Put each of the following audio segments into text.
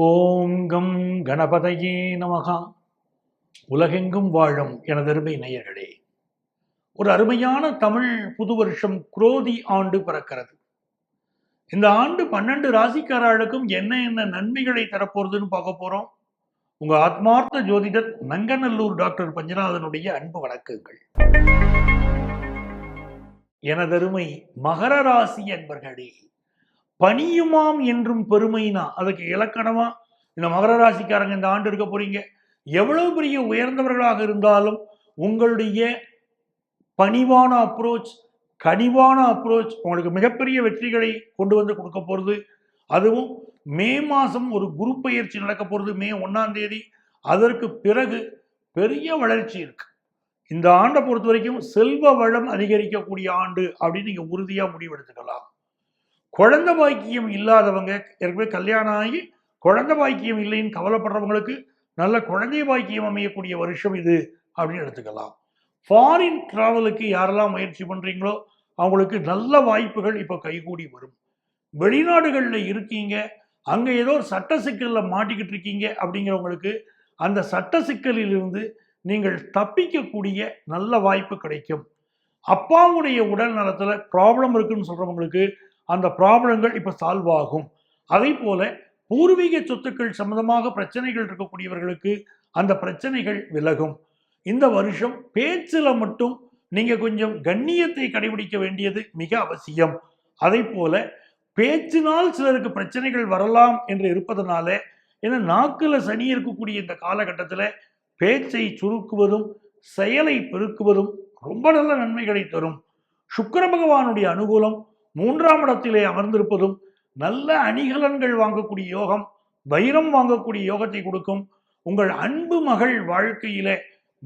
ஓங்கம் கணபதையே நமகா. உலகெங்கும் வாழும் எனதருமை நேயர்களே ஒரு அருமையான தமிழ் புது வருஷம் குரோதி ஆண்டு பிறக்கிறது. இந்த ஆண்டு பன்னெண்டு ராசிக்காரர்களுக்கும் என்ன என்ன நன்மைகளை தரப்போறதுன்னு பார்க்க போறோம். உங்க ஆத்மார்த்த ஜோதிடர் நங்கநல்லூர் டாக்டர் பஞ்சநாதனுடைய அன்பு வணக்கங்கள். எனதருமை மகர ராசி என்பர்களே பணியுமாம் என்றும் பெருமைனா அதுக்கு இலக்கணமா? இந்த மகர ராசிக்காரங்க இந்த ஆண்டு இருக்க போறீங்க. எவ்வளவு பெரிய உயர்ந்தவர்களாக இருந்தாலும் உங்களுடைய பணிவான அப்ரோச் கனிவான அப்ரோச் உங்களுக்கு மிகப்பெரிய வெற்றிகளை கொண்டு வந்து கொடுக்க போகிறது அதுவும் மே மாதம் ஒரு குரு பயிற்சி நடக்க போகிறது மே ஒன்றாம் தேதி. அதற்கு பிறகு பெரிய வளர்ச்சி இருக்கு. இந்த ஆண்டை பொறுத்த வரைக்கும் செல்வ வளம் அதிகரிக்கக்கூடிய ஆண்டு அப்படின்னு நீங்கள் உறுதியாக முடிவெடுத்துக்கலாம். குழந்தை பாக்கியம் இல்லாதவங்க ஏற்கனவே கல்யாணம் ஆகி குழந்தை பாக்கியம் இல்லைன்னு கவலைப்படுறவங்களுக்கு நல்ல குழந்தை பாக்கியம் அமையக்கூடிய வருஷம் இது அப்படின்னு எடுத்துக்கலாம். ஃபாரின் டிராவலுக்கு யாரெல்லாம் முயற்சி பண்ணுறீங்களோ அவங்களுக்கு நல்ல வாய்ப்புகள் இப்போ கைகூடி வரும். வெளிநாடுகளில் இருக்கீங்க அங்கே ஏதோ ஒரு சட்ட சிக்கலில் மாட்டிக்கிட்டு இருக்கீங்க அப்படிங்கிறவங்களுக்கு அந்த சட்ட சிக்கலிலிருந்து நீங்கள் தப்பிக்கக்கூடிய நல்ல வாய்ப்பு கிடைக்கும். அப்பாவுடைய உடல் நலத்தில் ப்ராப்ளம் இருக்குன்னு சொல்கிறவங்களுக்கு அந்த ப்ராப்ளங்கள் இப்போ சால்வ் ஆகும். அதே போல் பூர்வீக சொத்துக்கள் சம்பந்தமாக பிரச்சனைகள் இருக்கக்கூடியவர்களுக்கு அந்த பிரச்சனைகள் விலகும். இந்த வருஷம் பேச்சில் மட்டும் நீங்க கொஞ்சம் கண்ணியத்தை கடைபிடிக்க வேண்டியது மிக அவசியம். அதே போல பேச்சினால் சிலருக்கு பிரச்சனைகள் வரலாம் என்று இருப்பதனால ஏன்னா நாக்கில் சனி இருக்கக்கூடிய இந்த காலகட்டத்தில் பேச்சை சுருக்குவதும் செயலை பெருக்குவதும் ரொம்ப நல்ல நன்மைகளை தரும். சுக்கர பகவானுடைய அனுகூலம் மூன்றாம் இடத்திலே அமர்ந்திருப்பதும் நல்ல அணிகலன்கள் வாங்கக்கூடிய யோகம் வைரம் வாங்கக்கூடிய யோகத்தை கொடுக்கும். உங்கள் அன்பு மகள் வாழ்க்கையில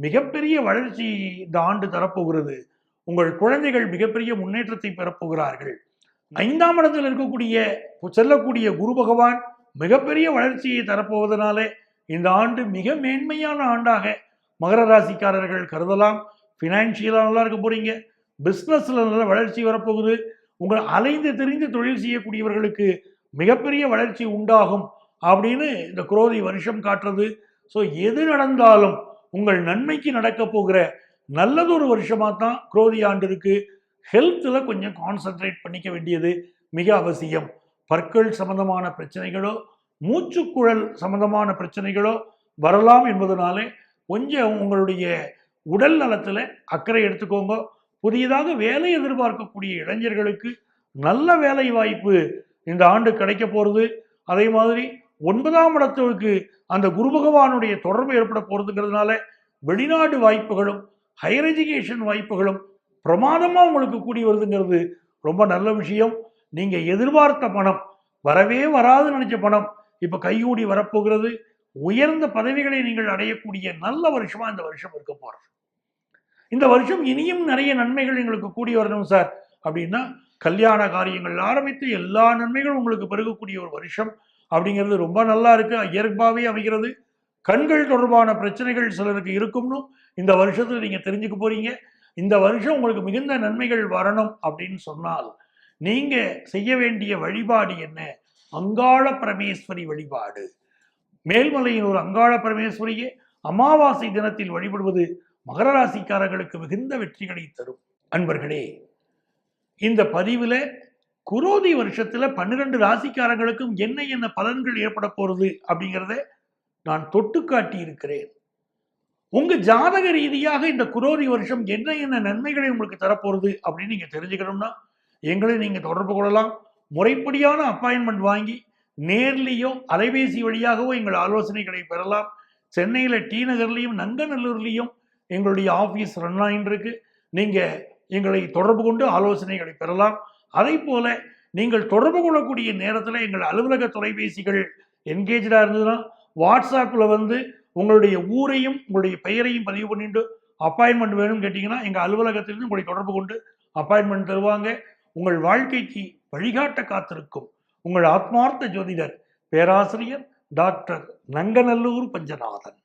மிகப்பெரிய வளர்ச்சி இந்த ஆண்டு தரப்போகிறது. உங்கள் குழந்தைகள் மிகப்பெரிய முன்னேற்றத்தை பெறப்போகிறார்கள். ஐந்தாம் இடத்தில் இருக்கக்கூடிய செல்லக்கூடிய குரு பகவான் மிகப்பெரிய வளர்ச்சியை தரப்போவதனாலே இந்த ஆண்டு மிக மேன்மையான ஆண்டாக மகர ராசிக்காரர்கள் கருதலாம். ஃபினான்ஷியலாக நல்லா இருக்க போறீங்க. பிஸ்னஸில் நல்ல வளர்ச்சி வரப்போகுது. உங்கள் அலைந்து தெரிந்து தொழில் செய்யக்கூடியவர்களுக்கு மிகப்பெரிய வளர்ச்சி உண்டாகும் அப்படின்னு இந்த குரோதி வருஷம் காட்டுறது. ஸோ எது நடந்தாலும் உங்கள் நன்மைக்கு நடக்க போகிற நல்லதொரு வருஷமாக தான் குரோதி ஆண்டு இருக்கு. ஹெல்த்தில் கொஞ்சம் கான்சென்ட்ரேட் பண்ணிக்க வேண்டியது மிக அவசியம். பற்கள் சம்பந்தமான பிரச்சனைகளோ மூச்சுக்குழல் சம்பந்தமான பிரச்சனைகளோ வரலாம் என்பதனாலே கொஞ்சம் உங்களுடைய உடல் நலத்தில் அக்கறை எடுத்துக்கோங்க. புதியதாக வேலை எதிர்பார்க்கக்கூடிய இளைஞர்களுக்கு நல்ல வேலை வாய்ப்பு இந்த ஆண்டு கிடைக்க போகிறது அதே மாதிரி ஒன்பதாம் இடத்துக்கு அந்த குரு பகவானுடைய தொடர்பு ஏற்பட போகிறதுங்கிறதுனால வெளிநாடு வாய்ப்புகளும் ஹையர் எஜுகேஷன் வாய்ப்புகளும் பிரமாதமாக உங்களுக்கு கூடி வருதுங்கிறது ரொம்ப நல்ல விஷயம். நீங்கள் எதிர்பார்த்த பணம் வரவே வராதுன்னு நினச்ச பணம் இப்போ கைகூடி வரப்போகிறது. உயர்ந்த பதவிகளை நீங்கள் அடையக்கூடிய நல்ல வருஷமாக இந்த வருஷம் இருக்க போகிறது இந்த வருஷம் இனியும் நிறைய நன்மைகள் எங்களுக்கு கூடி வரணும் சார். அப்படின்னா கல்யாண காரியங்கள் ஆரம்பித்து எல்லா நன்மைகளும் உங்களுக்கு பெருகக்கூடிய ஒரு வருஷம் அப்படிங்கிறது ரொம்ப நல்லா இருக்கு. இயற்பாவே அமைகிறது. கண்கள் தொடர்பான பிரச்சனைகள் சிலருக்கு இருக்கும்னு இந்த வருஷத்தில் நீங்க தெரிஞ்சுக்க போறீங்க. இந்த வருஷம் உங்களுக்கு மிகுந்த நன்மைகள் வரணும் அப்படின்னு சொன்னால் நீங்க செய்ய வேண்டிய வழிபாடு என்ன? அங்காள பரமேஸ்வரி வழிபாடு. மேல்மலையின் ஒரு அங்காள பரமேஸ்வரியே அமாவாசை தினத்தில் வழிபடுவது மகர ராசிக்காரர்களுக்கு மிகுந்த வெற்றிகளை தரும். அன்பர்களே இந்த பதிவில் குரோதி வருஷத்துல பன்னிரெண்டு ராசிக்காரங்களுக்கும் என்ன என்ன பலன்கள் ஏற்பட போறது அப்படிங்கிறத நான் தொட்டு காட்டி இருக்கிறேன் உங்க ஜாதக ரீதியாக இந்த குரோதி வருஷம் என்ன என்ன நன்மைகளை உங்களுக்கு தரப்போகிறது அப்படின்னு நீங்க தெரிஞ்சுக்கணும்னா எங்களை நீங்க தொடர்பு கொள்ளலாம். முறைப்படியான அப்பாயின்மெண்ட் வாங்கி நேர்லேயோ அலைபேசி வழியாகவோ எங்கள் ஆலோசனைகளை பெறலாம். சென்னையில் டி நகர்லையும் நங்கநல்லூர்லேயும் எங்களுடைய ஆஃபீஸ் ரன் ஆகிட்டு நீங்கள் எங்களை தொடர்பு கொண்டு ஆலோசனைகளை பெறலாம். அதே போல் நீங்கள் தொடர்பு கொள்ளக்கூடிய நேரத்தில் எங்கள் அலுவலக தொலைபேசிகள் என்கேஜாக இருந்ததுன்னா வாட்ஸ்அப்பில் வந்து உங்களுடைய ஊரையும் உங்களுடைய பெயரையும் பதிவு பண்ணிட்டு அப்பாயின்மெண்ட் வேணும்னு கேட்டிங்கன்னா எங்கள் அலுவலகத்திலிருந்து உங்களை தொடர்பு கொண்டு அப்பாயின்மெண்ட் தருவாங்க. உங்கள் வாழ்க்கைக்கு வழிகாட்ட காத்திருக்கும் உங்கள் ஆத்மார்த்த ஜோதிடர் பேராசிரியர் டாக்டர் நங்கநல்லூர் பஞ்சநாதன்.